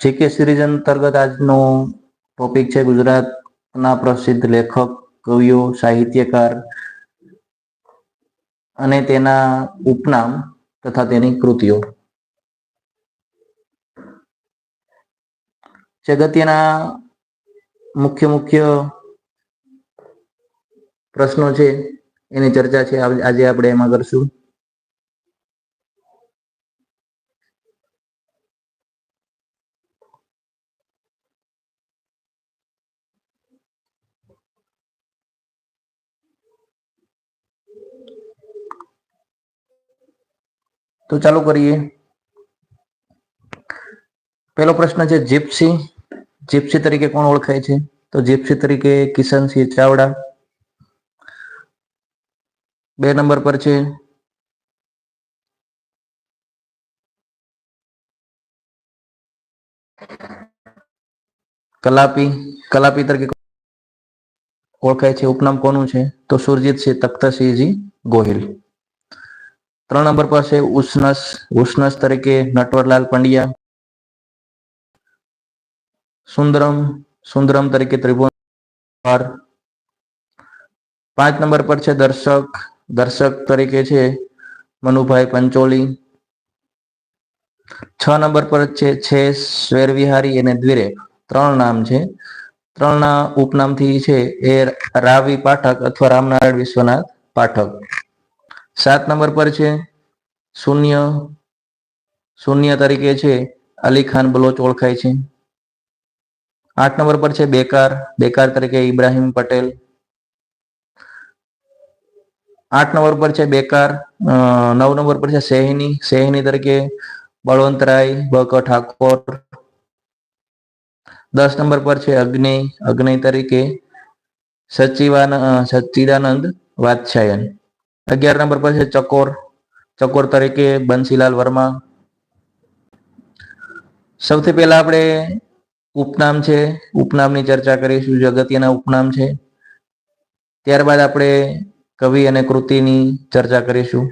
GK series અંતર્ગત આજનો topic છે ગુજરાતના પ્રસિદ્ધ લેખક, કવિઓ, સાહિત્યકાર અને તેના ઉપનામ તથા તેની કૃતિઓ. જગત્યના મુખ્ય મુખ્ય પ્રશ્નો છે, એની ચર્ચા છે. આજે આપણે એમાં કરશું. તો ચાલુ કરીએ. પહેલો પ્રશ્ન છે જીપ્સી. જીપ્સી તરીકે કોણ ઓળખાય છે? તો જીપ્સી તરીકે કિશનસિંહ ચાવડા. બે નંબર પર છે. કલાપી. કલાપી તરીકે ઓળખાય છે. ઉપનામ કોનું છે? તો સુરજીતસિંહ તખ્તસિંહજી ગોહિલ. ત્રણ નંબર પર છે ઉષ્ણસ ઉષ્ણસ તરીકે નટવરલાલ પંડ્યા. સુંદરમ સુંદરમ તરીકે ત્રિભુવન પાંચ નંબર પર છે દર્શક દર્શક તરીકે છે મનુભાઈ પંચોલી. છ નંબર પર છે છે સ્વેરવિહારી અને દ્વિરેફ ત્રણ નામ છે. ત્રણના ઉપનામથી છે એ રાવી પાઠક અથવા રામનારાયણ વિશ્વનાથ પાઠક. સાત નંબર પર છે. શૂન્ય. શૂન્ય તરીકે છે. અલી ખાન બલોચ ઓળખાય છે. આઠ નંબર પર છે બેકાર. બેકાર તરીકે ઇબ્રાહિમ પટેલ. આઠ નંબર પર છે બેકાર. નવ નંબર પર છે સેહની સેહની તરીકે બળવંતરાય બક ઠાકોર. દસ નંબર પર છે અગ્નિ અગ્નિ તરીકે સચિવાન સચ્ચિદાનંદ વાત્સ્યાયન. અગિયાર નંબર પર છે ચકોર. ચકોર તરીકે બંસીલાલ વર્મા. સૌથી પહેલા આપણે ઉપનામ છે. ઉપનામની ચર્ચા કરીશું જે અગત્યના ઉપનામ છે. ત્યારબાદ આપણે કવિ અને કૃતિની ચર્ચા કરીશું.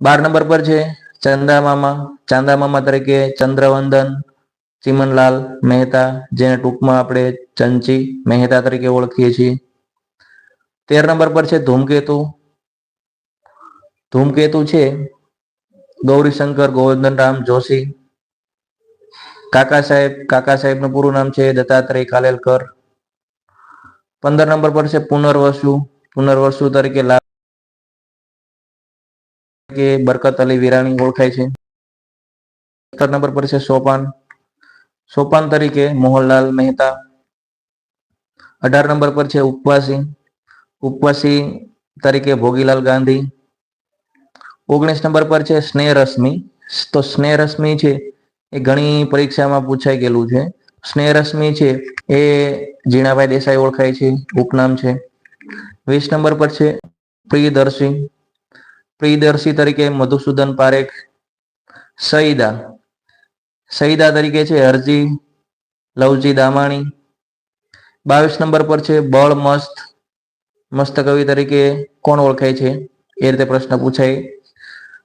બાર નંબર પર છે ચંદામામા ચાંદામામા તરીકે ચંદ્રવંદન, ચિમનલાલ મહેતા, જેને ટૂંકમાં આપણે ચંચી મહેતા તરીકે ઓળખીએ છીએ. તેર નંબર પર છે ધૂમકેતુ. ધૂમકેતુ છે ગૌરીશંકર ગોવર્ધન રામ જોશી. કાકા સાહેબ, કાકા સાહેબનું પૂરું નામ છે દત્તાત્રેય કાલેલકર પંદર નંબર પર છે પુનર્વસુ. પુનર્વસુ તરીકે કે બરકત અલી વિરાણી ઓળખાય છે. સત્તર નંબર પર છે સોપાન. સોપાન તરીકે મોહનલાલ મહેતા. અઢાર નંબર પર છે ઉપવાસી. ઉપવાસી તરીકે ભોગીલાલ ગાંધી. ઓગણીસ નંબર પર છે સ્નેહ રશ્મિ તો સ્નેહ રશ્મિ છે એ ઘણી પરીક્ષામાં પૂછાઈ ગયેલું છે. સ્નેહ રશ્મિ છે એ જીણાભાઈ દેસાઈ ઓળખાય છે, ઉપનામ છે. વીસ નંબર પર છે પ્રિયદર્શી. પ્રિયદર્શી તરીકે મધુસૂદન પારેખ. સઈદા. સઈદા તરીકે છે હરજી લવજી દામાણી. બાવીસ નંબર પર છે બળ મસ્ત. મસ્ત કવિ તરીકે કોણ ઓળખાય છે? એ રીતે પ્રશ્ન પૂછાય.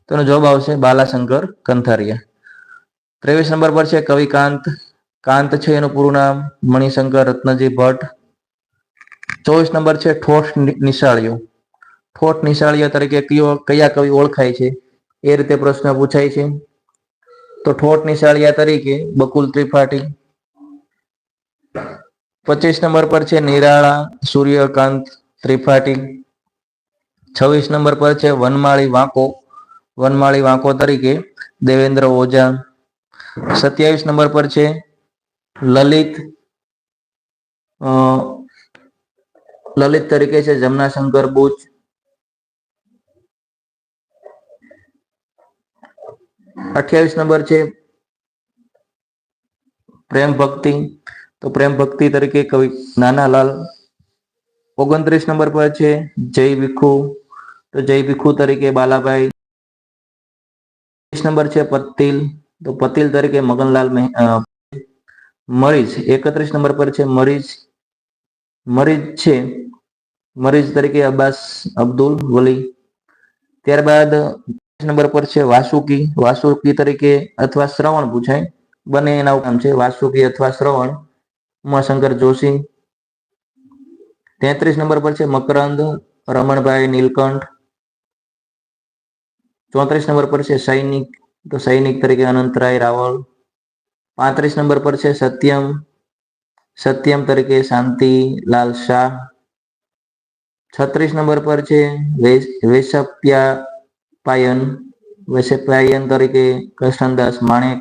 તો એનો જવાબ આવશે બાલાશંકર કંથારિયા. ત્રેવીસ નંબર પર છે કવિ કાંત. કાંત છે એનું પૂરું નામ મણિશંકર રત્નજી ભટ્ટ. ચોવીસ નંબર છે ઠોઠ નિશાળીઓ. ઠોઠ નિશાળીઓ તરીકે કયો, કયા કવિ ઓળખાય છે? એ રીતે પ્રશ્ન પૂછાય છે. તો ઠોઠ નિશાળિયા તરીકે બકુલ ત્રિપાઠી. પચીસ નંબર પર છે નિરાળા સૂર્યકાંત. ત્રિપાઠી છવ્વીસ નંબર પર છે વનમાળી વાંકો. વનમાળી વાંકો તરીકે દેવેન્દ્ર ઓઝા સત્યાવીસ નંબર પર છે લલિત લલિત તરીકે છે જમનાશંકર બુચ. અઠ્યાવીસ નંબર છે પ્રેમ ભક્તિ તો પ્રેમ ભક્તિ તરીકે કવિ નાનાલાલ. ઓગણત્રીસ નંબર પર છે, જય ભીખુ. તો જય ભીખુ તરીકે બાલાભાઈ. નંબર છે પતિલ તો પતિલ તરીકે મગનલાલ મરીજ એકત્રીસ નંબર પર છે મરીજ મરીજ છે મરીજ તરીકે અબ્બાસ અબ્દુલ વલી. ત્યારબાદ નંબર પર છે વાસુકી. વાસુકી તરીકે અથવા શ્રવણ પૂછાય. બંને એના નામ છે, વાસુકી અથવા શ્રવણ. ઉમાશંકર જોશી. તેત્રીસ નંબર પર છે મકરંદ, રમણભાઈ નીલકંઠ. ચોત્રીસ નંબર પર છે સૈનિક, તો સૈનિક તરીકે અનંતરાય રાવળ પાંત્રીસ નંબર પર છે સત્યમ સત્યમ તરીકે શાંતિલાલ શાહ. છત્રીસ નંબર પર છે વેશપ્યા પાયન વેશપ્યાયન તરીકે કૃષ્ણદાસ માણેક.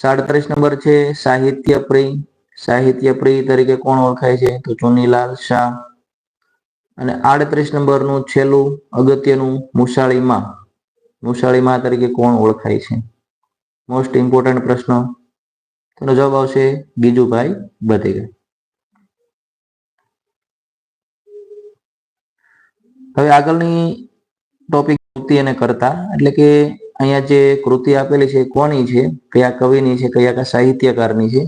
સાડત્રીસ નંબર છે સાહિત્ય પ્રિય સાહિત્ય પ્રિય તરીકે કોણ ઓળખાય છે? તો ચુનીલાલ શાહ. અને આડત્રીસ નંબરનું છેલ્લું અગત્યનું મુસાળીમાં મુસાળીમાં તરીકે કોણ ઓળખાય છે? મોસ્ટ ઇમ્પોર્ટન્ટ પ્રશ્ન. તેનો જવાબ આવશે ગીજુભાઈ બધેગા હવે આગળની ટોપિક કૃતિ અને કરતા. એટલે કે અહીંયા જે કૃતિ આપેલી છે કોની છે? કયા કવિની છે? કયા સાહિત્યકારની છે?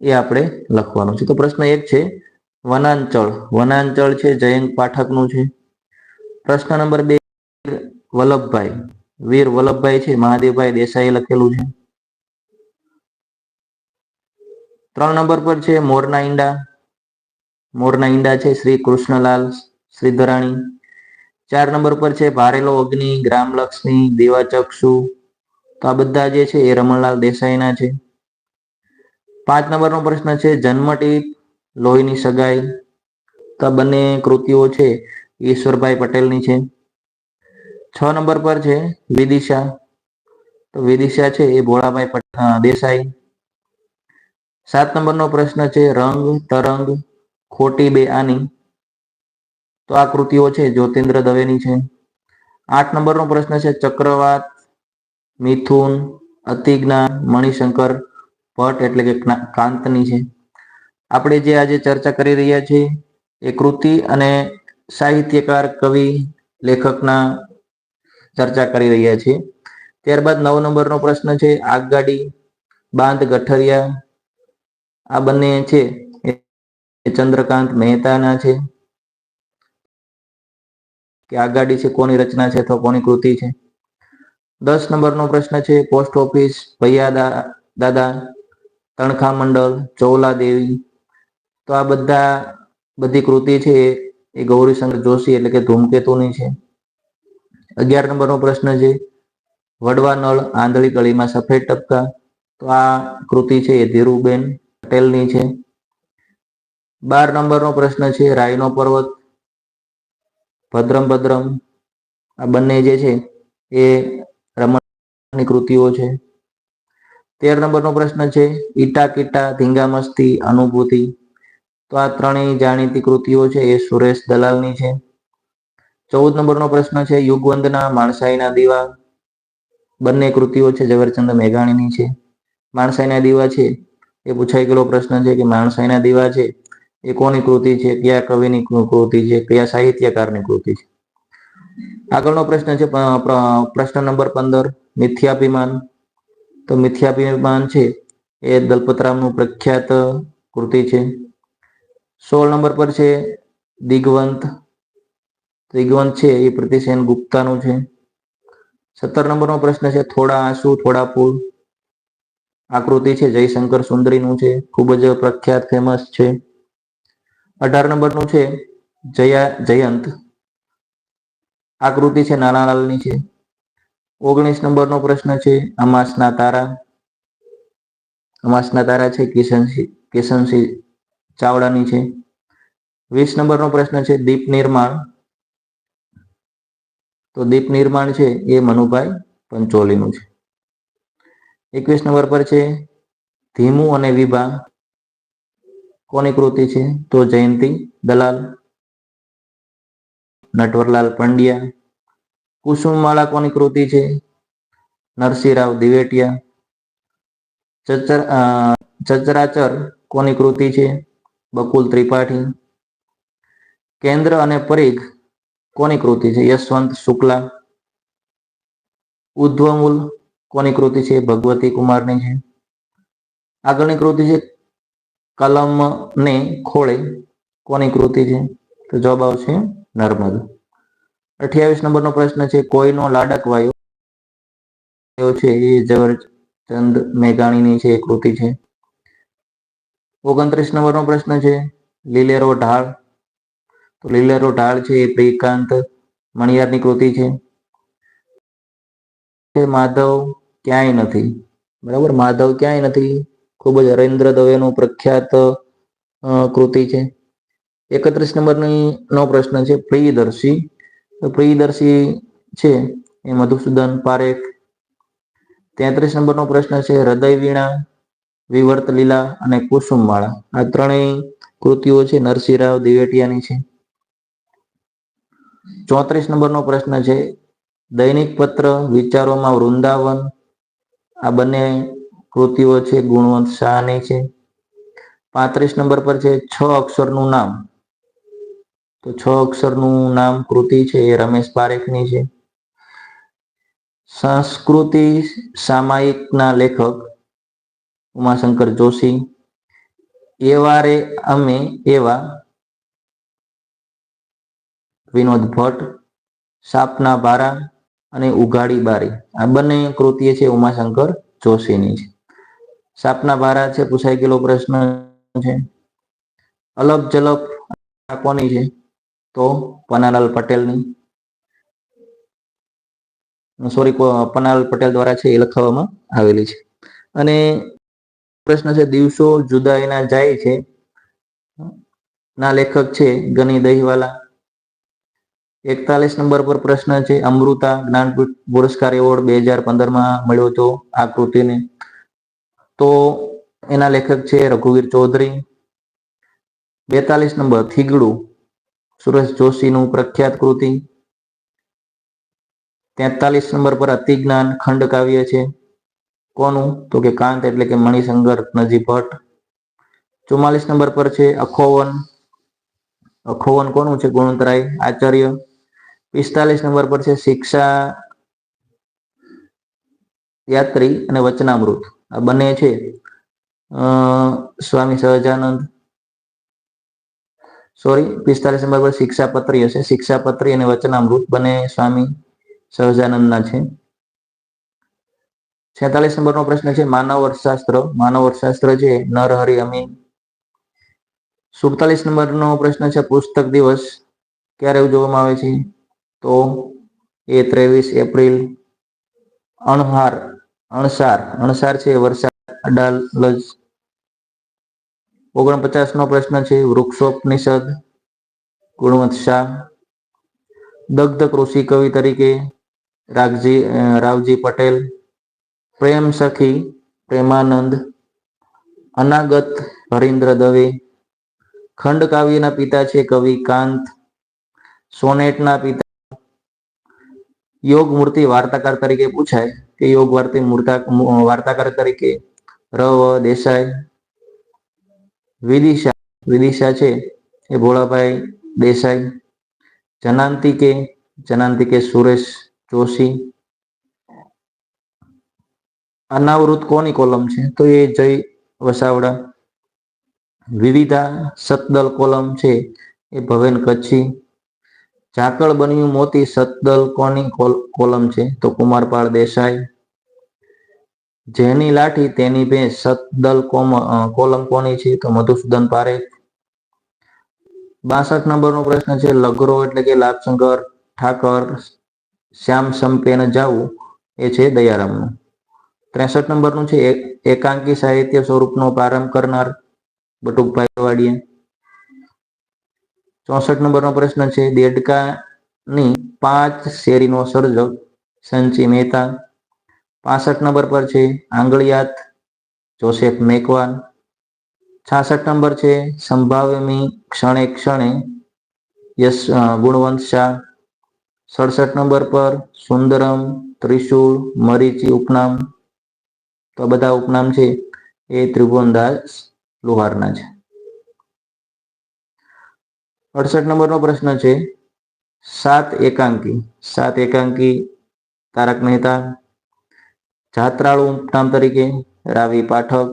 એ આપણે લખવાનું છે. તો પ્રશ્ન એક છે, વનાંચળ. વનાંચળ છે જયંત પાઠકનું છે. પ્રશ્ન નંબર બે, વલ્લભભાઈ. વીર વલ્લભભાઈ છે, મહાદેવભાઈ દેસાઈ લખેલું છે. ત્રણ નંબર પર છે, મોરના ઈંડા. મોરના ઈંડા છે, શ્રી કૃષ્ણલાલ શ્રીધરાણી ચાર નંબર પર છે, ભારેલો અગ્નિ ગ્રામલક્ષ્મી દેવાચક્ષુ. તો આ બધા જે છે, એ રમણલાલ દેસાઈના છે. પાંચ નંબરનો પ્રશ્ન છે જન્મટીપ લોહીની સગાઈ. તો બંને કૃતિઓ છે, ઈશ્વરભાઈ પટેલની છે. છ નંબર પર છે, વિદિશા. તો વિદિશા છે, એ ભોળાભાઈ દેસાઈ. સાત નંબરનો પ્રશ્ન છે, રંગ, તરંગ, ખોટી બે આની. તો આ કૃતિઓ છે જ્યોતિન્દ્ર દવેની છે. આઠ નંબરનો પ્રશ્ન છે, ચક્રવાત, મિથુન અતિજ્ઞા મણિશંકર. ભટ્ટ એટલે કે કાંતની છે. આપણે જે આજે ચર્ચા કરી રહ્યા છીએ એ કૃતિ અને સાહિત્યકાર, કવિ, લેખકના ચર્ચા કરી રહ્યા છીએ. ત્યારબાદ નવ નંબરનો પ્રશ્ન છે, આગગાડી, બાંધ ગઠરિયા. આ બંને છે. એ ચંદ્રકાંત મહેતાના છે. કે આગાડી છે, કોની રચના છે અથવા કોની કૃતિ છે. દસ નંબરનો પ્રશ્ન છે, પોસ્ટ ઓફિસ ભૈયા દાદા. તણખા મંડળ, ચોલા દેવી, તો આ બધા, બધી કૃતિ છે એ ગૌરીશંકર જોશી એટલે કે ધૂમકેતુની છે. અગિયાર નંબરનો પ્રશ્ન છે, વડવા નળ આંધળી ગળીમાં સફેદ ટપકા, તો આ કૃતિ છે એ ધીરુબેન પટેલની છે. બાર નંબરનો પ્રશ્ન છે, રાયનો પર્વત, ભદ્રમ ભદ્રમ, આ બંને જે છે એ રમણની કૃતિઓ છે. તેર નંબરનો પ્રશ્ન છે, ઈટા કીટા ધીંગામસ્તી અનુભૂતિ. તો આ ત્રણેય જાણીતી કૃતિઓ છે, એ સુરેશ દલાલની છે. ચૌદ નંબરનો પ્રશ્ન છે, યુગવંદના, માણસાઈના દીવા. બંને કૃતિઓ છે, ઝવેરચંદ મેઘાણીની છે. માણસાઈના દીવા છે, એ પૂછાઈ ગયેલો પ્રશ્ન છે કે માણસાઈના દીવા છે, એ કોની કૃતિ છે, કયા કવિની કૃતિ છે, કયા સાહિત્યકારની કૃતિ છે. આગળનો પ્રશ્ન છે પ્રશ્ન નંબર પંદર, મિથ્યાભિમાન. તો મિથ્યાભિમાન છે. એ દલપતરામનું પ્રખ્યાત કૃતિ છે. સોળ નંબર પર છે દિગ્વંત. દિગવંત છે એ પ્રતિસેન ગુપ્તાનું છે. સત્તર નંબરનો પ્રશ્ન છે થોડા આંસુ, થોડા ફૂલ. આકૃતિ છે જયશંકર સુંદરીનું છે. ખૂબ જ પ્રખ્યાત ફેમસ છે. અઢાર નંબરનું છે જયા જયંત. આકૃતિ છે નાનાલાલની છે. ઓગણીસ નંબરનો પ્રશ્ન છે, અમાસના તારા. અમાસના તારા છે, કિશનસિંહ કિશનસિંહ ચાવડાની છે. વીસ નંબરનો પ્રશ્ન છે, દીપ નિર્માણ. તો દીપ નિર્માણ છે, એ મનુભાઈ પંચોલીનું છે. એકવીસ નંબર પર છે, ધીમુ અને વિભા કોની કૃતિ છે? તો જયંતી દલાલ, નટવરલાલ પંડ્યા કુસુમમાળા કોની કૃતિ છે. નરસિંહરાવ દિવેટિયા. ચચરાચર કોની કૃતિ છે? બકુલ ત્રિપાઠી. કેન્દ્ર અને પરિઘ કોની કૃતિ છે? યશવંત શુક્લા. ઉદ્ધવમૂલ કોની કૃતિ છે? ભગવતી કુમારની છે. આગળની કૃતિ છે કલમ ને ખોળે કોની કૃતિ છે? તો જવાબ આવશે નર્મદ. અઠ્યાવીસ નંબરનો પ્રશ્ન છે, કોઈનો લાડક વાયો છે એ ઝવેરચંદ મેઘાણીની છે કૃતિ છે. ઓગણત્રીસ નંબરનો પ્રશ્ન છે, લીલેરો ઢાળ. તો લીલેરો ઢાળ છે એ પ્રિકાંત મણિયારની કૃતિ છે. માધવ ક્યાંય નથી. બરાબર? માધવ ક્યાંય નથી. ખૂબ જ હરેન્દ્ર દવેનું પ્રખ્યાત કૃતિ છે. એકત્રીસ નંબરની નો પ્રશ્ન છે, પ્રિયદર્શી. પ્રિયદર્શી છે એ મધુસૂદન પારેખ. તેત્રીસ નંબરનો પ્રશ્ન છે, હૃદય વીણા, વિવર્ત લીલા અને કુસુમમાળા આ ત્રણેય કૃતિઓ છે, નરસિંહરાવ દિવેટિયાની છે. ચોત્રીસ નંબરનો પ્રશ્ન છે, દૈનિક પત્ર, વિચારોમાં વૃંદાવન. આ બંને કૃતિઓ છે, ગુણવંત શાહની છે. પાંત્રીસ નંબર પર છે, છ અક્ષરનું નામ. તો છ અક્ષરનું નામ કૃતિ છે, એ રમેશ પારેખની છે. સંસ્કૃતિ સામાયિકના લેખક ઉમાશંકર જોશી. એવા રે અમે એવા વિનોદ ભટ્ટ, સાપના બારા અને ઉઘાડી બારી. આ બંને કૃતિ છે ઉમાશંકર જોશીની છે. સાપના બારા છે, પૂછાઈ ગયેલો પ્રશ્ન છે. અલગ જલપ કોની છે? તો પન્નાલાલ પટેલની. સોરી પન્નાલાલ પટેલ દ્વારા છે એ લખાવવામાં આવેલી છે. અને પ્રશ્ન છે, દિવસો જુદાઈના જાય છે. ના લેખક છે ગની દહીવાલા. એકતાલીસ નંબર પર પ્રશ્ન છે, અમૃતા જ્ઞાનપીઠ પુરસ્કાર એવોર્ડ બે હજાર પંદરમાં મળ્યો હતો આ કૃતિને તો એના લેખક છે રઘુવીર ચૌધરી. બેતાલીસ નંબર, થીગડું. સુરેશ જોશીનું પ્રખ્યાત કૃતિ. તેતાલીસ નંબર પર અતિજ્ઞાન ખંડ કાવ્ય છે. કોનું? તો કે કાંત એટલે કે મણિશંકર નજી ભટ્ટ. ચુમ્માલીસ નંબર પર છે અખોવન. અખોવન કોનું છે? ગુણતરાય આચાર્ય. પિસ્તાલીસ નંબર પર છે શિક્ષા યાત્રી અને વચનામૃત. આ બંને છે. સ્વામી સહજાનંદ સોરી પિસ્તાલીસ નંબર પર શિક્ષાપત્રી હશે. શિક્ષાપત્રી અને વચનામૃત બંને સ્વામી સહજાનંદના છે. છેતાલીસ નંબરનો પ્રશ્ન છે માનવ અર્થશાસ્ત્ર માનવ અર્થશાસ્ત્ર છે નરહરિ અમીન. સુડતાલીસ નંબરનો પ્રશ્ન છે, પુસ્તક દિવસ ક્યારે ઉજવવામાં આવે છે? તો એ ત્રેવીસ એપ્રિલ, અણહાર, અણસાર. અણસાર છે, વરસાદ, અડાલજ ઓગણપચાસ નો પ્રશ્ન છે, વૃક્ષોપનિષદ ગુણવંત શાહ, દગ્ધ કૃષિ કવિ તરીકે, રાગજી રાવજી પટેલ, પ્રેમ સખી, પ્રેમાનંદ, અનાગત હરીન્દ્ર દવે, ખંડ કાવ્યના પિતા છે કવિ કાંત, સોનેટના પિતા યોગ મૂર્તિ વાર્તાકાર તરીકે પૂછાય કે યોગ વાર્તી મૂર્તા વાર્તાકાર તરીકે ર, વ, દેસાઈ વિદિશા વિદિશા છે એ ભોળાભાઈ દેસાઈ, જનાંતિકે જનાંતિકે સુરેશ જોશી. અનાવૃત કોની કોલમ છે? તો એ જય વસાવડા. વિવિધા સતદલ કોલમ છે એ ભવેન કચ્છી. ઝાકળ બન્યું મોતી સતદલ કોની કોલ- કોલમ છે? તો કુમારપાળ દેસાઈ. જેની લાઠી તેની બે સતદલ કોલમ કોની છે, તો મધુસૂદન પારેખ. બાસઠ નંબરનો પ્રશ્ન છે લગરો એટલે કે લાભશંકર ઠાકર શ્યામ સંપેન જાવું એ છે દયારામનું. ત્રેસઠ નંબરનું છે એક- એકાંકી સાહિત્ય સ્વરૂપનો પ્રારંભ કરનાર બટુકભાઈ વાડિયા. ચોસઠ નંબરનો પ્રશ્ન છે, દેડકાની પાંચ શેરીનો સર્જક સંચી મહેતા. પાસઠ નંબર પર છે આંગળિયાત જોસેફ મેકવાન. છાસઠ નંબર છે સંભાવ્યમી ક્ષણે ક્ષણે યશ ગુણવંત શાહ. સડસઠ નંબર પર સુંદરમ, ત્રિશુળ, મરીચી ઉપનામ. તો બધા ઉપનામ છે એ ત્રિભુવનદાસ લુહારના છે. અડસઠ નંબરનો પ્રશ્ન છે સાત એકાંકી. સાત એકાંકી તારક મહેતા જાત્રાળુ ઉપનામ તરીકે રાવી પાઠક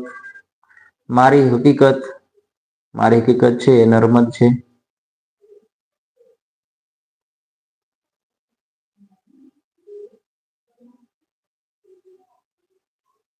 મારી હકીકત મારી હકીકત છે એ નર્મદ છે.